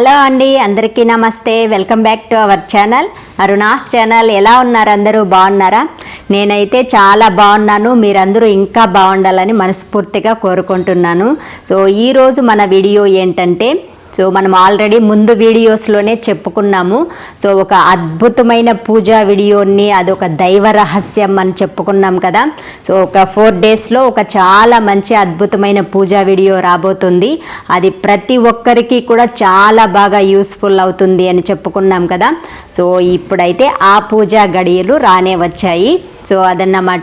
Hello అండి అందరికీ నమస్తే. Welcome back to our channel. Aruna's channel ఎలా ఉన్నారు అందరూ? బాగున్నారా? నేనైతే చాలా బాగున్నాను. మీరందరూ ఇంకా బాగుండాలని మనస్ఫూర్తిగా కోరుకుంటున్నాను. సో ఈరోజు మన వీడియో ఏంటంటే సో మనం ఆల్రెడీ ముందు వీడియోస్లోనే చెప్పుకున్నాము. సో ఒక అద్భుతమైన పూజా వీడియోని అదొక దైవ రహస్యం అని చెప్పుకున్నాం కదా. సో ఒక ఫోర్ డేస్లో ఒక చాలా మంచి అద్భుతమైన పూజా వీడియో రాబోతుంది. అది ప్రతి ఒక్కరికి కూడా చాలా బాగా యూస్ఫుల్ అవుతుంది అని చెప్పుకున్నాం కదా. సో ఇప్పుడైతే ఆ పూజా గడియలు రానే వచ్చాయి. సో అదన్నమాట.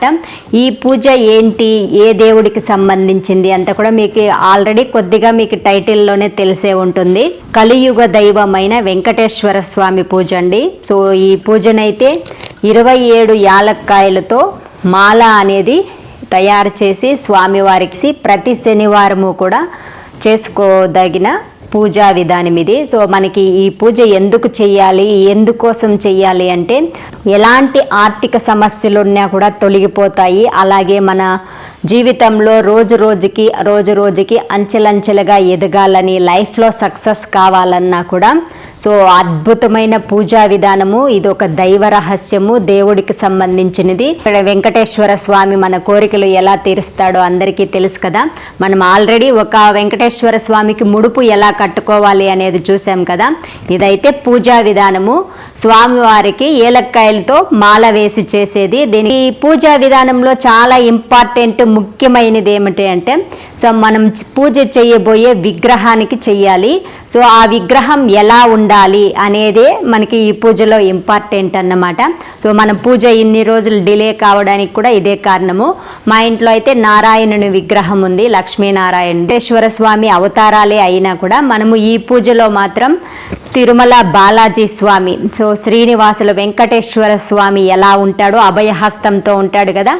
ఈ పూజ ఏంటి? ఏ దేవుడికి సంబంధించింది? అంతా కూడా మీకు ఆల్రెడీ కొద్దిగా మీకు టైటిల్లోనే తెలిసే ఉంటుంది. కలియుగ దైవమైన వెంకటేశ్వర స్వామి పూజ అండి. సో ఈ పూజనైతే ఇరవై ఏడు యాలక్కాయలతో మాల అనేది తయారు చేసి స్వామివారికి ప్రతి శనివారము కూడా చేసుకోదగిన పూజా విధానం ఇది. సో మనకి ఈ పూజ ఎందుకు చేయాలి ఎందుకోసం చేయాలి అంటే ఎలాంటి ఆర్థిక సమస్యలు ఉన్నా కూడా తొలగిపోతాయి. అలాగే మన జీవితంలో రోజు రోజుకి రోజు రోజుకి అంచెలంచెలుగా ఎదగాలని లైఫ్లో సక్సెస్ కావాలన్నా కూడా సో అద్భుతమైన పూజా విధానము ఇది ఒక దైవ రహస్యము దేవుడికి సంబంధించినది. ఇక్కడ వెంకటేశ్వర స్వామి మన కోరికలు ఎలా తీరుస్తాడో అందరికీ తెలుసు కదా. మనం ఆల్రెడీ ఒక వెంకటేశ్వర స్వామికి ముడుపు ఎలా కట్టుకోవాలి అనేది చూసాం కదా. ఇదైతే పూజా విధానము. స్వామివారికి ఏలక్కాయలతో మాల వేసి చేసేది. దీని ఈ పూజా విధానంలో చాలా ఇంపార్టెంట్ ముఖ్యమైనది ఏమిటి అంటే సో మనం పూజ చేయబోయే విగ్రహానికి చెయ్యాలి. సో ఆ విగ్రహం ఎలా ఉండాలి అనేదే మనకి ఈ పూజలో ఇంపార్టెంట్ అన్నమాట. సో మన పూజ ఇన్ని రోజులు డిలే కావడానికి కూడా ఇదే కారణము. మా ఇంట్లో అయితే నారాయణుని విగ్రహం ఉంది లక్ష్మీనారాయణ వెంకటేశ్వర స్వామి అవతారాలే అయినా కూడా మనము ఈ పూజలో మాత్రం తిరుమల బాలాజీ స్వామి సో శ్రీనివాసుల వెంకటేశ్వర స్వామి ఎలా ఉంటాడో అభయహస్తంతో ఉంటాడు కదా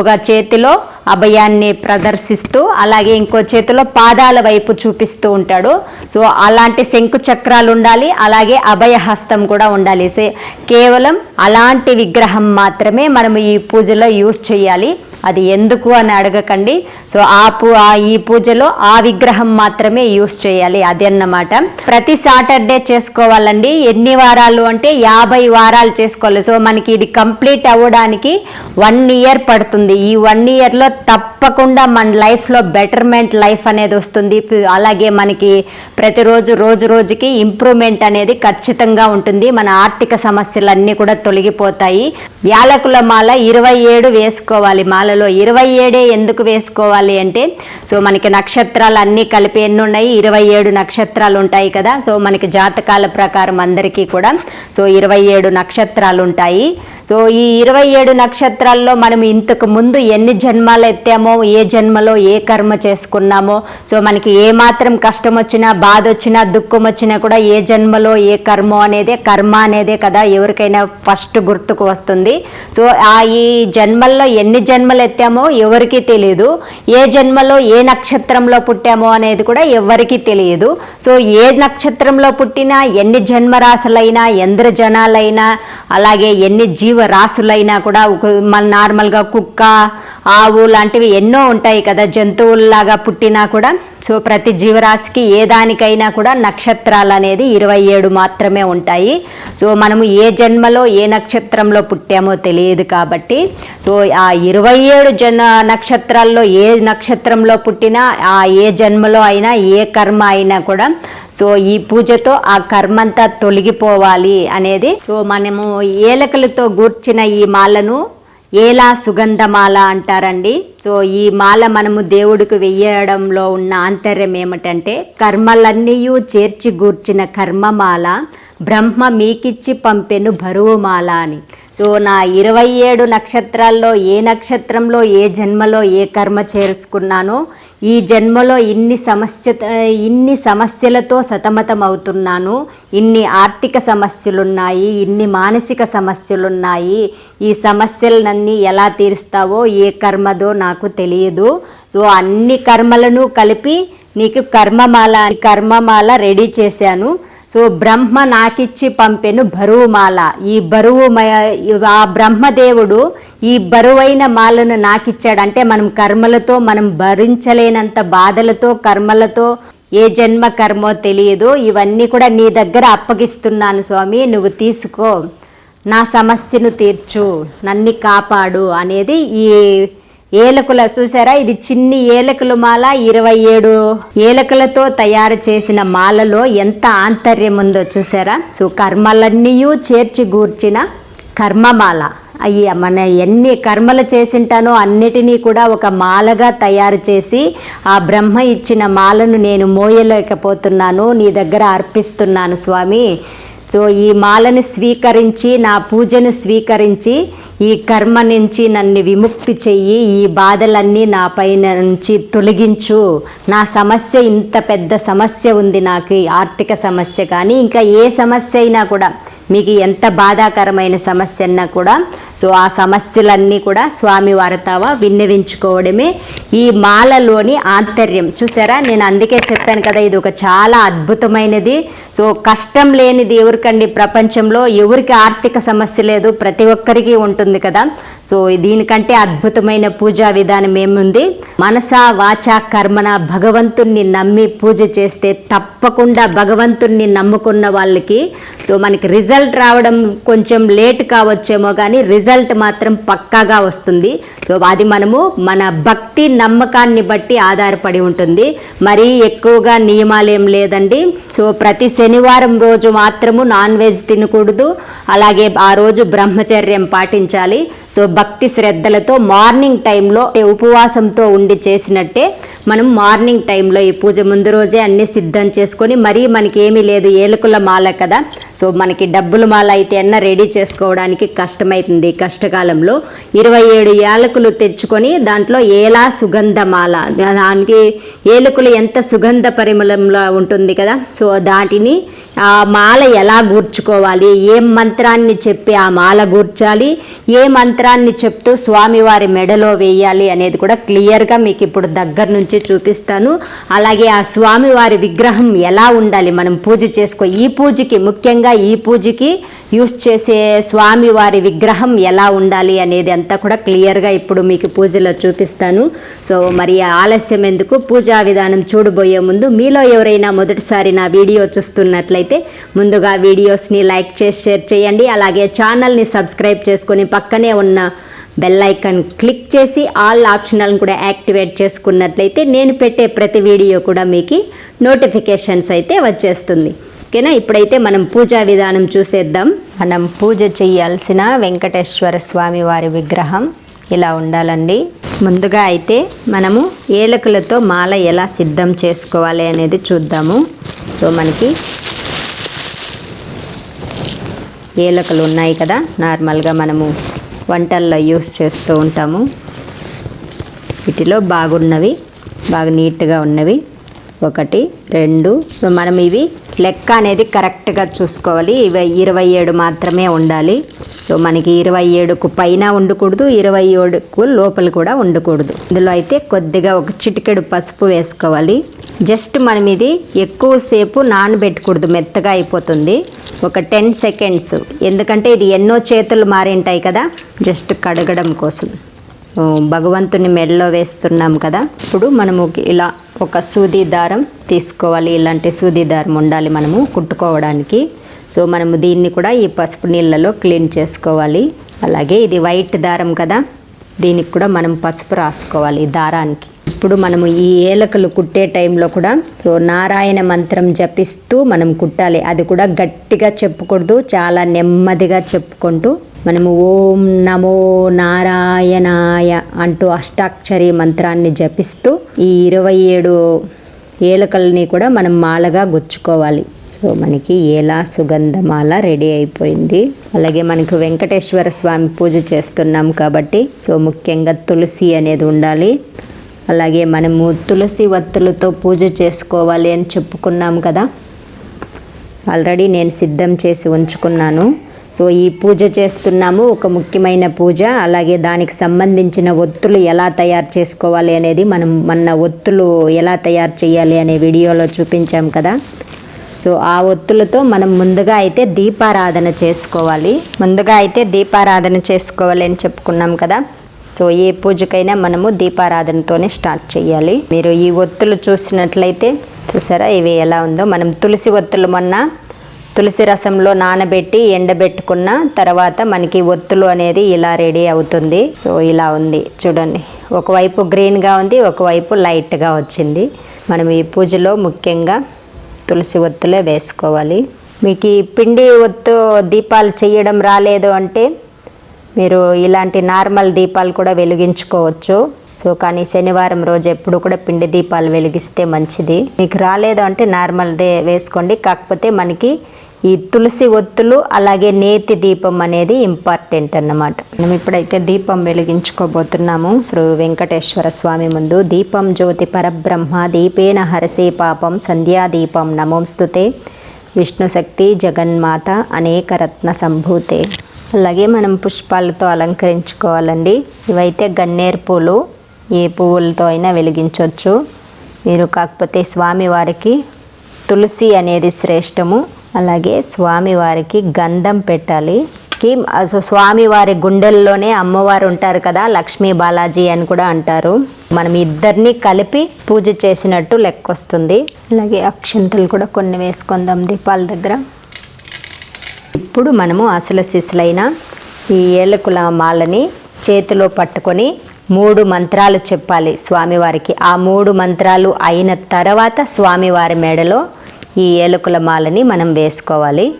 ఒక చేతిలో అభయాన్ని ప్రదర్శిస్తూ అలాగే ఇంకో చేతిలో పాదాల వైపు చూపిస్తూ ఉంటాడు. సో అలాంటి శంకు చక్రాలు ఉండాలి అలాగే అభయహస్తం కూడా ఉండాలి. సే కేవలం అలాంటి విగ్రహం మాత్రమే మనము ఈ పూజలో యూస్ చేయాలి. అది ఎందుకు అని అడగకండి. సో ఆ పూ ఆ ఈ పూజలో ఆ విగ్రహం మాత్రమే యూస్ చేయాలి. అది అన్నమాట. ప్రతి సాటర్డే చేసుకోవాలండి. ఎన్ని వారాలు అంటే యాభై వారాలు చేసుకోవాలి. సో మనకి ఇది కంప్లీట్ అవ్వడానికి వన్ ఇయర్ పడుతుంది. ఈ వన్ ఇయర్లో తప్పకుండా మన లైఫ్లో బెటర్మెంట్ లైఫ్ అనేది వస్తుంది. అలాగే మనకి ప్రతిరోజు రోజు రోజుకి ఇంప్రూవ్మెంట్ అనేది ఖచ్చితంగా ఉంటుంది. మన ఆర్థిక సమస్యలన్నీ కూడా తొలగిపోతాయి. యాలకుల మాల ఇరవై ఏడు వేసుకోవాలి. మాలలో ఇరవై ఏడే ఎందుకు వేసుకోవాలి అంటే సో మనకి నక్షత్రాలు అన్నీ కలిపి ఎన్ని ఉన్నాయి ఇరవై ఏడు నక్షత్రాలు ఉంటాయి కదా. సో మనకి జాతకాల ప్రకారం అందరికీ కూడా సో ఇరవై ఏడు నక్షత్రాలు ఉంటాయి. సో ఈ ఇరవై ఏడు నక్షత్రాల్లో మనం ఇంతకు ముందు ఎన్ని జన్మాలు ఎత్తామో ఏ జన్మలో ఏ కర్మ చేసుకున్నామో. సో మనకి ఏ మాత్రం కష్టం వచ్చినా బాధ వచ్చినా దుఃఖం వచ్చినా కూడా ఏ జన్మలో ఏ కర్మ అనేదే కర్మ అనేదే కదా ఎవరికైనా ఫస్ట్ గుర్తుకు వస్తుంది. సో ఆ ఈ జన్మల్లో ఎన్ని జన్మలు ఎత్తామో ఎవరికీ తెలియదు ఏ జన్మలో ఏ నక్షత్రంలో పుట్టామో అనేది కూడా ఎవరికీ తెలియదు సో ఏ నక్షత్రంలో పుట్టినా ఎన్ని జన్మరాశులైనా ఎంద్ర జనాలైనా అలాగే ఎన్ని జీవరాశులైనా కూడా మన నార్మల్గా కుక్క ఆవు లాంటివి ఎన్నో ఉంటాయి కదా జంతువుల్లాగా పుట్టినా కూడా. సో ప్రతి జీవరాశికి ఏ దానికైనా కూడా నక్షత్రాలు అనేది ఇరవై ఏడు మాత్రమే ఉంటాయి. సో మనము ఏ జన్మలో ఏ నక్షత్రంలో పుట్టామో తెలియదు కాబట్టి. సో ఆ ఇరవై ఏడు జన నక్షత్రాల్లో ఏ నక్షత్రంలో పుట్టినా ఆ ఏ జన్మలో అయినా ఏ కర్మ అయినా కూడా సో ఈ పూజతో ఆ కర్మంతా తొలగిపోవాలి అనేది. సో మనము ఏలకలతో గూర్చిన ఈ మాలను ఏలా సుగంధమాల అంటారండి? సో ఈ మాల మనము దేవుడికి వెయ్యడంలో ఉన్న ఆంతర్యం ఏమిటంటే కర్మలన్నీ చేర్చి గూర్చిన కర్మమాల బ్రహ్మ మీకిచ్చి పంపెను బరువు మాల అని. సో నా ఇరవై ఏడు నక్షత్రాల్లో ఏ నక్షత్రంలో ఏ జన్మలో ఏ కర్మ చేసుకున్నానో ఈ జన్మలో ఇన్ని సమస్య ఇన్ని సమస్యలతో సతమతం అవుతున్నాను ఇన్ని ఆర్థిక సమస్యలున్నాయి ఇన్ని మానసిక సమస్యలున్నాయి. ఈ సమస్యలన్నీ ఎలా తీరుస్తావో ఏ కర్మదో నాకు తెలియదు. సో అన్ని కర్మలను కలిపి నీకు కర్మమాల కర్మమాల రెడీ చేశాను. సో బ్రహ్మ నాకిచ్చి పంపెను బరువుమాల. ఈ బరువు ఆ బ్రహ్మదేవుడు ఈ బరువైన మాలను నాకిచ్చాడంటే మనం కర్మలతో మనం భరించలేనంత బాధలతో కర్మలతో ఏ జన్మ కర్మో తెలియదు. ఇవన్నీ కూడా నీ దగ్గర అప్పగిస్తున్నాను స్వామి నువ్వు తీసుకో. నా సమస్యను తీర్చు నన్ను కాపాడు అనేది ఈ ఏలకుల చూసారా ఇది చిన్ని ఏలకుల మాల ఇరవై ఏడు. ఏలకులతో తయారు చేసిన మాలలో ఎంత ఆంతర్యం ఉందో చూసారా సో కర్మలన్నీ చేర్చి గూర్చిన కర్మమాల. అయ్యి మన ఎన్ని కర్మలు చేసింటానో అన్నిటినీ కూడా ఒక మాలగా తయారు చేసి ఆ బ్రహ్మ ఇచ్చిన మాలను నేను మోయలేకపోతున్నాను నీ దగ్గర అర్పిస్తున్నాను స్వామి. సో ఈ మాలను స్వీకరించి నా పూజను స్వీకరించి ఈ కర్మ నుంచి నన్ను విముక్తి చెయ్యి ఈ బాధలన్నీ నా పైన నుంచి తొలగించు. నా సమస్య ఇంత పెద్ద సమస్య ఉంది నాకు ఈ ఆర్థిక సమస్య కానీ ఇంకా ఏ సమస్య అయినా కూడా మీకు ఎంత బాధాకరమైన సమస్య అన్నా కూడా సో ఆ సమస్యలన్నీ కూడా స్వామి వారితావా విన్నవించుకోవడమే. ఈ మాలలోని ఆంతర్యం చూసారా? నేను అందుకే చెప్పాను కదా ఇది ఒక చాలా అద్భుతమైనది. సో కష్టం లేనిది ఎవరికండి? ప్రపంచంలో ఎవరికి ఆర్థిక సమస్య లేదు? ప్రతి ఒక్కరికి ఉంటుంది కదా. సో దీనికంటే అద్భుతమైన పూజా విధానం ఏముంది? మనసా వాచ కర్మన భగవంతుణ్ణి నమ్మి పూజ చేస్తే తప్పకుండా భగవంతుణ్ణి నమ్ముకున్న వాళ్ళకి సో మనకి రిజల్ట్ రిజల్ట్ రావడం కొంచెం లేట్ కావచ్చేమో కానీ రిజల్ట్ మాత్రం పక్కాగా వస్తుంది. సో అది మనము మన భక్తి నమ్మకాన్ని బట్టి ఆధారపడి ఉంటుంది. మరీ ఎక్కువగా నియమాలేం లేదండి. సో ప్రతి శనివారం రోజు మాత్రము నాన్ వెజ్ తినకూడదు. అలాగే ఆ రోజు బ్రహ్మచర్యం పాటించాలి. సో భక్తి శ్రద్ధలతో మార్నింగ్ టైంలో ఉపవాసంతో ఉండి చేసినట్టే మనం మార్నింగ్ టైంలో ఈ పూజ ముందు రోజే అన్ని సిద్ధం చేసుకొని మరీ మనకి ఏమీ లేదు ఏలకుల మాల కదా. సో మనకి డబ్బు డబ్బులు మాల అయితే అన్న రెడీ చేసుకోవడానికి కష్టమవుతుంది కష్టకాలంలో. ఇరవై ఏడు యాలకులు తెచ్చుకొని దాంట్లో ఏలా సుగంధ మాల. దానికి ఏలకులు ఎంత సుగంధ పరిమళంలో ఉంటుంది కదా. సో దాటిని ఆ మాల ఎలా గూర్చుకోవాలి? ఏ మంత్రాన్ని చెప్పి ఆ మాల గూర్చాలి? ఏ మంత్రాన్ని చెప్తూ స్వామివారి మెడలో వేయాలి అనేది కూడా క్లియర్గా మీకు ఇప్పుడు దగ్గర నుంచి చూపిస్తాను. అలాగే ఆ స్వామివారి విగ్రహం ఎలా ఉండాలి? మనం పూజ చేసుకో ఈ పూజకి ముఖ్యంగా ఈ పూజకి యూస్ చేసే స్వామివారి విగ్రహం ఎలా ఉండాలి అనేది అంతా కూడా క్లియర్గా ఇప్పుడు మీకు పూజలో చూపిస్తాను. సో మరి ఆలస్యం ఎందుకు? పూజా విధానం చూడబోయే ముందు మీలో ఎవరైనా మొదటిసారి నా వీడియో చూస్తున్నట్లయితే ముందుగా వీడియోస్ని లైక్ చేసి షేర్ చేయండి. అలాగే ఛానల్ని సబ్స్క్రైబ్ చేసుకొని పక్కనే ఉన్న బెల్ ఐకాన్ క్లిక్ చేసి ఆల్ ఆప్షనల్ని కూడా యాక్టివేట్ చేసుకున్నట్లయితే నేను పెట్టే ప్రతి వీడియో కూడా మీకు నోటిఫికేషన్స్ అయితే వచ్చేస్తుంది. ఓకేనా ఇప్పుడైతే మనం పూజా విధానం చూసేద్దాం. మనం పూజ చేయాల్సిన వెంకటేశ్వర స్వామి వారి విగ్రహం ఇలా ఉండాలండి. ముందుగా అయితే మనము ఏలకులతో మాల ఎలా సిద్ధం చేసుకోవాలి అనేది చూద్దాము. సో మనకి ఏలకలు ఉన్నాయి కదా నార్మల్గా మనము వంటల్లో యూస్ చేస్తూ ఉంటాము. వీటిలో బాగున్నవి బాగా నీట్గా ఉన్నవి. ఒకటి రెండు. మనం ఇవి లెక్క అనేది కరెక్ట్గా చూసుకోవాలి. ఇవి ఇరవై ఏడు మాత్రమే ఉండాలి. సో మనకి ఇరవై ఏడుకు పైన ఉండకూడదు ఇరవై ఏడుకు లోపల కూడా ఉండకూడదు. ఇందులో అయితే కొద్దిగా ఒక చిటికెడు పసుపు వేసుకోవాలి. జస్ట్ మనం ఇది ఎక్కువసేపు నానబెట్టకూడదు మెత్తగా అయిపోతుంది. ఒక టెన్ సెకండ్స్. ఎందుకంటే ఇది ఎన్నో చేతులు మారింటాయి కదా జస్ట్ కడగడం కోసం. భగవంతుని మెడలో వేస్తున్నాం కదా. ఇప్పుడు మనము ఇలా ఒక సూది దారం తీసుకోవాలి. ఇలాంటి సూది దారం ఉండాలి మనము కుట్టుకోవడానికి. సో మనము దీన్ని కూడా ఈ పసుపు నీళ్ళలో క్లీన్ చేసుకోవాలి. అలాగే ఇది వైట్ దారం కదా. దీనికి కూడా మనం పసుపు రాసుకోవాలి ఈ దారానికి. ఇప్పుడు మనము ఈ ఏలకలు కుట్టే టైంలో కూడా సో నారాయణ మంత్రం జపిస్తూ మనం కుట్టాలి. అది కూడా గట్టిగా చెప్పకూడదు చాలా నెమ్మదిగా చెప్పుకుంటూ మనము ఓం నమో నారాయణాయ అంటూ అష్టాక్షరి మంత్రాన్ని జపిస్తూ ఈ ఇరవై ఏడు ఏలకల్ని కూడా మనం మాలగా గుచ్చుకోవాలి. సో మనకి ఏలా సుగంధమాల రెడీ అయిపోయింది. అలాగే మనకు వెంకటేశ్వర స్వామి పూజ చేస్తున్నాం కాబట్టి సో ముఖ్యంగా తులసి అనేది ఉండాలి. అలాగే మనము తులసి వత్తులతో పూజ చేసుకోవాలి అని చెప్పుకున్నాం కదా. ఆల్రెడీ నేను సిద్ధం చేసి ఉంచుకున్నాను. సో ఈ పూజ చేస్తున్నాము ఒక ముఖ్యమైన పూజ. అలాగే దానికి సంబంధించిన ఒత్తులు ఎలా తయారు చేసుకోవాలి అనేది మనం మన ఒత్తులు ఎలా తయారు చేయాలి అనే వీడియోలో చూపించాం కదా. సో ఆ ఒత్తులతో మనం ముందుగా అయితే దీపారాధన చేసుకోవాలి. ముందుగా అయితే దీపారాధన చేసుకోవాలి అని చెప్పుకున్నాం కదా. సో ఏ పూజకైనా మనము దీపారాధనతోనే స్టార్ట్ చేయాలి. మీరు ఈ ఒత్తులు చూసినట్లయితే చూసారా ఇవి ఎలా ఉందో? మనం తులసి ఒత్తులు మొన్న తులసి రసంలో నానబెట్టి ఎండబెట్టుకున్న తర్వాత మనకి ఒత్తులు అనేది ఇలా రెడీ అవుతుంది. సో ఇలా ఉంది. చూడండి. ఒకవైపు గ్రీన్గా ఉంది ఒకవైపు లైట్గా వచ్చింది. మనం ఈ పూజలో ముఖ్యంగా తులసి ఒత్తులే వేసుకోవాలి. మీకు ఈ పిండి ఒత్తు దీపాలు చేయడం రాలేదు అంటే మీరు ఇలాంటి నార్మల్ దీపాలు కూడా వెలిగించుకోవచ్చు. సో కానీ శనివారం రోజు ఎప్పుడు కూడా పిండి దీపాలు వెలిగిస్తే మంచిది. మీకు రాలేదు అంటే నార్మల్దే వేసుకోండి. కాకపోతే మనకి ఈ తులసి ఒత్తులు అలాగే నేతి దీపం అనేది ఇంపార్టెంట్ అన్నమాట. మనం ఇప్పుడైతే దీపం వెలిగించుకోబోతున్నాము. శ్రీ వెంకటేశ్వర స్వామి ముందు దీపం జ్యోతి పరబ్రహ్మ దీపేన హరసే పాపం సంధ్యాదీపం నమోంస్తుతే విష్ణు శక్తి జగన్మాత అనేక రత్న సంభూతే. అలాగే మనం పుష్పాలతో అలంకరించుకోవాలండి. ఇవైతే గన్నేరు పూలు ఏ పువ్వులతో అయినా వెలిగించవచ్చు మీరు కాకపోతే స్వామివారికి తులసి అనేది శ్రేష్టము. అలాగే స్వామివారికి గంధం పెట్టాలి. కి అసలు స్వామివారి గుండెల్లోనే అమ్మవారు ఉంటారు కదా లక్ష్మీ బాలాజీ అని కూడా అంటారు. మనం ఇద్దరిని కలిపి పూజ చేసినట్టు లెక్కొస్తుంది. అలాగే అక్షంతలు కూడా కొన్ని వేసుకుందాం దీపాల దగ్గర. ఇప్పుడు మనము అసలు సిసలైన ఈ ఏలకుల మాలని చేతిలో పట్టుకొని మూడు మంత్రాలు చెప్పాలి స్వామివారికి. ఆ మూడు మంత్రాలు అయిన తర్వాత స్వామివారి మెడలో ఈ ఏలుకుల మాలని మనం వేసుకోవాలి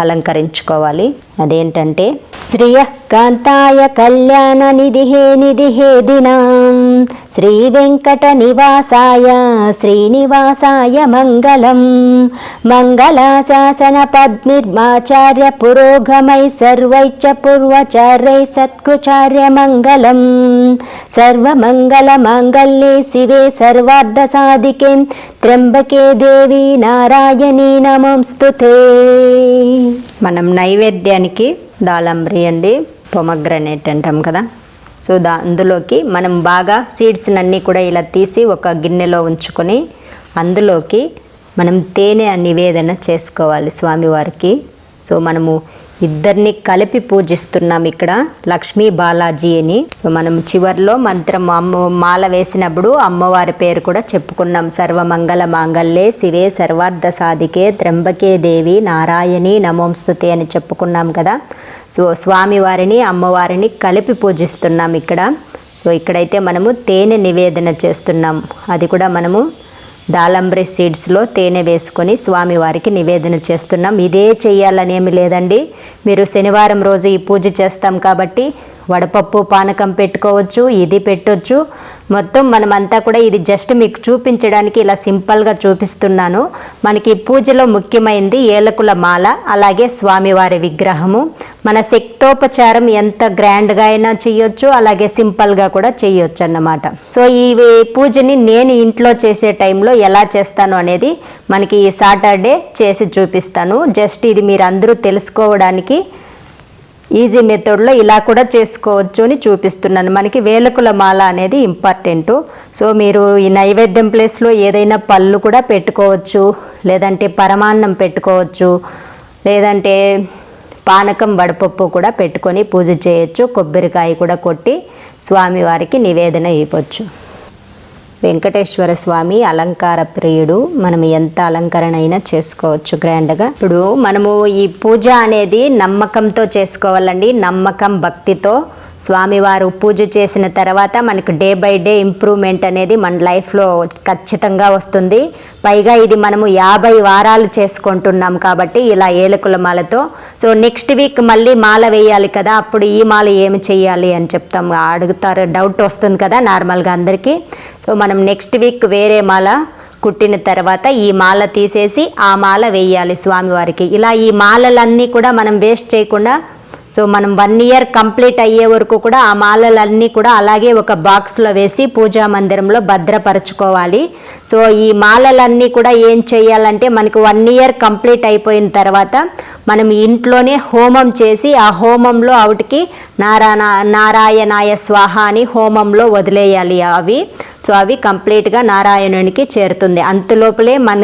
అలంకరించుకోవాలి. అదేంటంటే శ్రియకాంతాయ కళ్యాణ నిధిహే నిధిహే దినం. శ్రీ వెంకట నివాసాయ శ్రీనివాసాయ మంగళం. మంగళాశాసన పద్మిర్మాచార్య పురోగమై సర్వైచ్చ పూర్వచార్యై సత్కుచార్య మంగళం. సర్వమంగళ మాంగళ్యే శివే సర్వార్థ సాధికే త్ర్యంబకే దేవి నారాయణీ నమోస్తుతే మనం నైవేద్యానికి దాళంబ్రి అండి పొమగ్రనేట్ అంటాం కదా. సో దా అందులోకి మనం బాగా సీడ్స్ని అన్నీ కూడా ఇలా తీసి ఒక గిన్నెలో ఉంచుకొని అందులోకి మనం తేనె నివేదన చేసుకోవాలి స్వామివారికి. సో మనము ఇద్దరిని కలిపి పూజిస్తున్నాం ఇక్కడ. లక్ష్మీ బాలాజీ అని. మనం చివర్లో మంత్రం అమ్మ మాల వేసినప్పుడు అమ్మవారి పేరు కూడా చెప్పుకున్నాం. సర్వమంగళ మాంగళ్యే శివే సర్వార్థ సాధికే త్రంబకే దేవి నారాయణి నమోంస్తుతే అని చెప్పుకున్నాం కదా. సో స్వామివారిని అమ్మవారిని కలిపి పూజిస్తున్నాం ఇక్కడ. సో ఇక్కడైతే మనము తేనె నివేదన చేస్తున్నాం. అది కూడా మనము దాలంబ్రి సీడ్స్లో తేనె వేసుకొని స్వామివారికి నివేదన చేస్తున్నాం. ఇదే చేయాలని ఏమి లేదండి. మీరు శనివారం రోజు ఈ పూజ చేస్తాం కాబట్టి వడపప్పు పానకం పెట్టుకోవచ్చు ఇది పెట్టొచ్చు. మొత్తం మనమంతా కూడా ఇది జస్ట్ మీకు చూపించడానికి ఇలా సింపుల్గా చూపిస్తున్నాను. మనకి పూజలో ముఖ్యమైనది ఏలకుల మాల అలాగే స్వామివారి విగ్రహము. మన శక్తోపచారం ఎంత గ్రాండ్గా అయినా చేయొచ్చు అలాగే సింపుల్గా కూడా చేయొచ్చు అన్నమాట. సో ఈ పూజని నేను ఇంట్లో చేసే టైంలో ఎలా చేస్తాను అనేది మనకి ఈ సాటర్డే చేసి చూపిస్తాను. జస్ట్ ఇది మీరు అందరూ తెలుసుకోవడానికి ఈజీ మెథడ్లో ఇలా కూడా చేసుకోవచ్చు అని చూపిస్తున్నాను. మనకి వేలకుల మాల అనేది ఇంపార్టెంట్. సో మీరు ఈ నైవేద్యం ప్లేస్లో ఏదైనా పళ్ళు కూడా పెట్టుకోవచ్చు లేదంటే పరమాన్నం పెట్టుకోవచ్చు లేదంటే పానకం వడపప్పు కూడా పెట్టుకొని పూజ చేయొచ్చు కొబ్బరికాయ కూడా కొట్టి స్వామివారికి నివేదన ఇవ్వచ్చు. వెంకటేశ్వర స్వామి అలంకార ప్రియుడు. మనం ఎంత అలంకరణ అయినా చేసుకోవచ్చు గ్రాండ్గా. ఇప్పుడు మనము ఈ పూజ అనేది నమ్మకంతో చేసుకోవాలండి. నమ్మకం భక్తితో. స్వామివారు పూజ చేసిన తర్వాత మనకు డే బై డే ఇంప్రూవ్మెంట్ అనేది మన లైఫ్లో ఖచ్చితంగా వస్తుంది. పైగా ఇది మనము యాభై వారాలు చేసుకుంటున్నాం కాబట్టి ఇలా ఏలకుల మాలతో. సో నెక్స్ట్ వీక్ మళ్ళీ మాల వేయాలి కదా అప్పుడు ఈ మాల ఏమి చేయాలి అని చెప్తాం. అడుగుతారు డౌట్ వస్తుంది కదా నార్మల్గా అందరికీ. సో మనం నెక్స్ట్ వీక్ వేరే మాల కుట్టిన తర్వాత ఈ మాల తీసేసి ఆ మాల వేయాలి స్వామివారికి. ఇలా ఈ మాలలన్నీ కూడా మనం వేస్ట్ చేయకుండా సో మనం వన్ ఇయర్ కంప్లీట్ అయ్యే వరకు కూడా ఆ మాలలన్నీ కూడా అలాగే ఒక బాక్స్లో వేసి పూజా మందిరంలో భద్రపరచుకోవాలి. సో ఈ మాలలన్నీ కూడా ఏం చేయాలంటే మనకు వన్ ఇయర్ కంప్లీట్ అయిపోయిన తర్వాత మనం ఇంట్లోనే హోమం చేసి ఆ హోమంలో ఆవిటికి నారాయణ నారాయణాయ స్వాహ అని హోమంలో వదిలేయాలి అవి. సో అవి కంప్లీట్గా నారాయణునికి చేరుతుంది. అంతలోపలే మన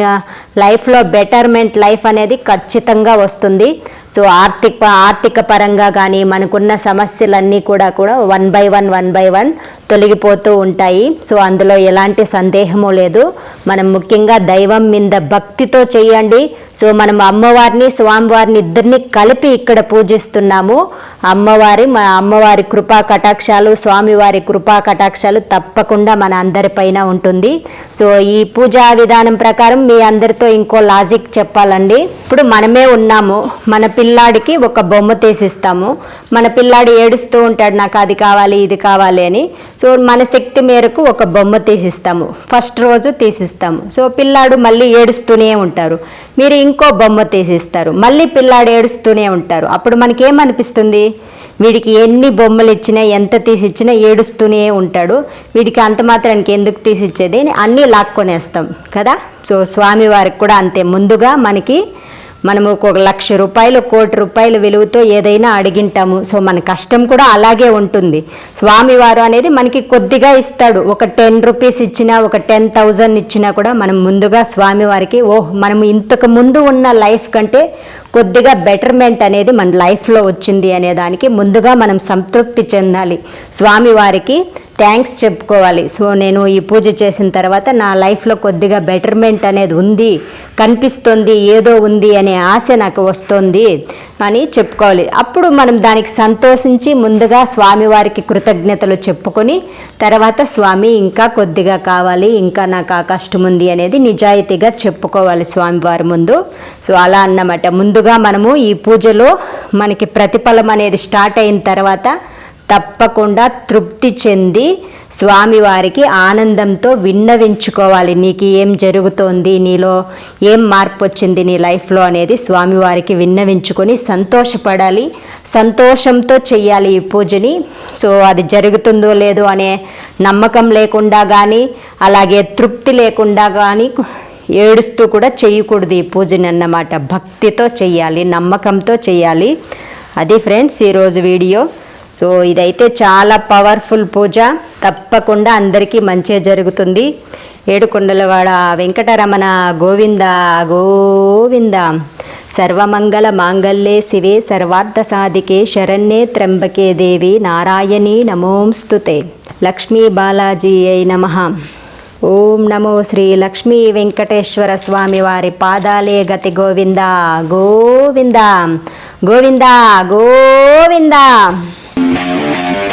లైఫ్లో బెటర్మెంట్ లైఫ్ అనేది ఖచ్చితంగా వస్తుంది. సో ఆర్థిక ఆర్థిక పరంగా కానీ మనకున్న సమస్యలన్నీ కూడా కూడా one by one one by one తొలగిపోతూ ఉంటాయి. సో అందులో ఎలాంటి సందేహము లేదు. మనం ముఖ్యంగా దైవం మీద భక్తితో చేయండి. సో మనం అమ్మవారిని స్వామివారిని ఇద్దరిని కలిపి ఇక్కడ పూజిస్తున్నాము. అమ్మవారి మన అమ్మవారి కృపా కటాక్షాలు స్వామివారి కృపా కటాక్షాలు తప్పకుండా మన అందరిపైన ఉంటుంది. సో ఈ పూజా విధానం ప్రకారం మీ అందరితో ఇంకో లాజిక్ చెప్పాలండి. ఇప్పుడు మనమే ఉన్నాము. మన పిల్లాడికి ఒక బొమ్మ తీసిస్తాము. మన పిల్లాడు ఏడుస్తూ ఉంటాడు నాకు అది కావాలి ఇది కావాలి అని. సో మన శక్తి మేరకు ఒక బొమ్మ తీసిస్తాము. ఫస్ట్ రోజు తీసిస్తాము. సో పిల్లాడు మళ్ళీ ఏడుస్తూనే ఉంటారు. మీరు ఇంకో బొమ్మ తీసిస్తారు. మళ్ళీ పిల్లాడు ఏడుస్తూనే ఉంటారు. అప్పుడు మనకేమనిపిస్తుంది? వీడికి ఎన్ని బొమ్మలు ఇచ్చినా ఎంత తీసి ఇచ్చినా ఏడుస్తూనే ఉంటాడు. వీడికి అంత మాత్రానికి ఎందుకు తీసిచ్చేది అన్నీ లాక్కొనేస్తాం. కదా? సో స్వామివారికి కూడా అంతే. ముందుగా మనకి మనము ఒక లక్ష రూపాయలు కోటి రూపాయల విలువతో ఏదైనా అడిగింటాము. సో మన కష్టం కూడా అలాగే ఉంటుంది. స్వామివారు అనేది మనకి కొద్దిగా ఇస్తాడు. ఒక టెన్ రూపీస్ ఇచ్చినా ఒక టెన్ థౌజండ్ ఇచ్చినా కూడా మనం ముందుగా స్వామివారికి ఓహ్ మనం ఇంతకు ముందు ఉన్న లైఫ్ కంటే కొద్దిగా బెటర్మెంట్ అనేది మన లైఫ్లో వచ్చింది అనే దానికి ముందుగా మనం సంతృప్తి చెందాలి. స్వామివారికి థ్యాంక్స్ చెప్పుకోవాలి. సో నేను ఈ పూజ చేసిన తర్వాత నా లైఫ్లో కొద్దిగా బెటర్మెంట్ అనేది ఉంది కనిపిస్తుంది ఏదో ఉంది అనే ఆశ నాకు వస్తుంది అని చెప్పుకోవాలి. అప్పుడు మనం దానికి సంతోషించి ముందుగా స్వామివారికి కృతజ్ఞతలు చెప్పుకొని తర్వాత స్వామి ఇంకా కొద్దిగా కావాలి ఇంకా నాకు ఆ కష్టం ఉంది అనేది నిజాయితీగా చెప్పుకోవాలి స్వామివారి ముందు. సో అలా అన్నమాట. ముందుగా మనము ఈ పూజలో మనకి ప్రతిఫలం అనేది స్టార్ట్ అయిన తర్వాత తప్పకుండా తృప్తి చెంది స్వామివారికి ఆనందంతో విన్నవించుకోవాలి. నీకు ఏం జరుగుతోంది? నీలో ఏం మార్పు వచ్చింది నీ లైఫ్లో అనేది స్వామివారికి విన్నవించుకొని సంతోషపడాలి. సంతోషంతో చెయ్యాలి ఈ పూజని. సో అది జరుగుతుందో లేదో అనే నమ్మకం లేకుండా కానీ అలాగే తృప్తి లేకుండా కానీ ఏడుస్తూ కూడా చేయకూడదు ఈ పూజని అన్నమాట. భక్తితో చెయ్యాలి నమ్మకంతో చేయాలి అది ఫ్రెండ్స్ ఈరోజు వీడియో. సో ఇదైతే చాలా పవర్ఫుల్ పూజ. తప్పకుండా అందరికీ మంచి జరుగుతుంది. ఏడుకొండలవాడ వెంకటరమణ గోవింద గోవింద. సర్వమంగళ మాంగళ్యే శివే సర్వార్థ సాధికే శరణ్యే త్రంబకే దేవి నారాయణి నమోంస్తుతే. లక్ష్మీ బాలాజీ అయి నమ. ఓం నమో శ్రీ లక్ష్మీ వెంకటేశ్వర స్వామి వారి పాదాలే గతి గోవింద గోవింద. గోవింద గోవింద. Thank you.